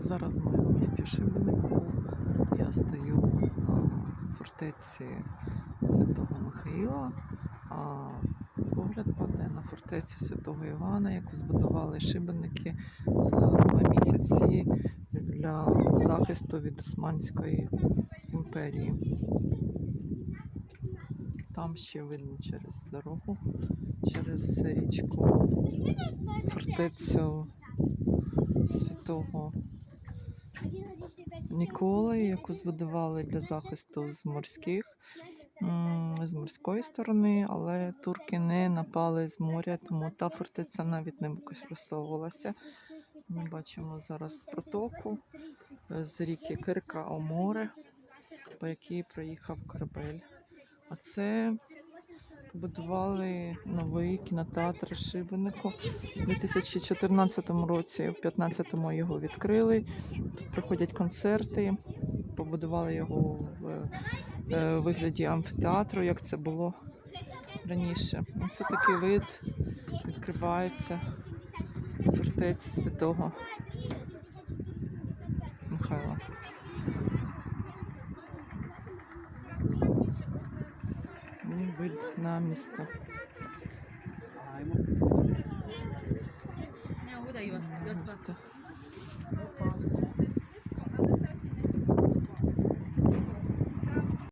Зараз ми у місті Шибенику. Я стою на фортеці Святого Михаїла, а погляд падає на фортецю Святого Івана, яку збудували шибеники за два місяці для захисту від Османської імперії. Там ще видно через дорогу, через річку фортецю святого Ніколи, яку збудували для захисту з морських з морської сторони, але турки не напали з моря, тому та фортеця навіть не використовувалася. Ми бачимо зараз протоку е, з ріки Кирка у море, по якій проїхав корабель. А це побудували новий кінотеатр Шибенику у 2014 році, в 2015 його відкрили. Тут проходять концерти, побудували його в е, вигляді амфітеатру, як це було раніше. Це такий вид відкривається з фортеці святого І на Josipa. місто.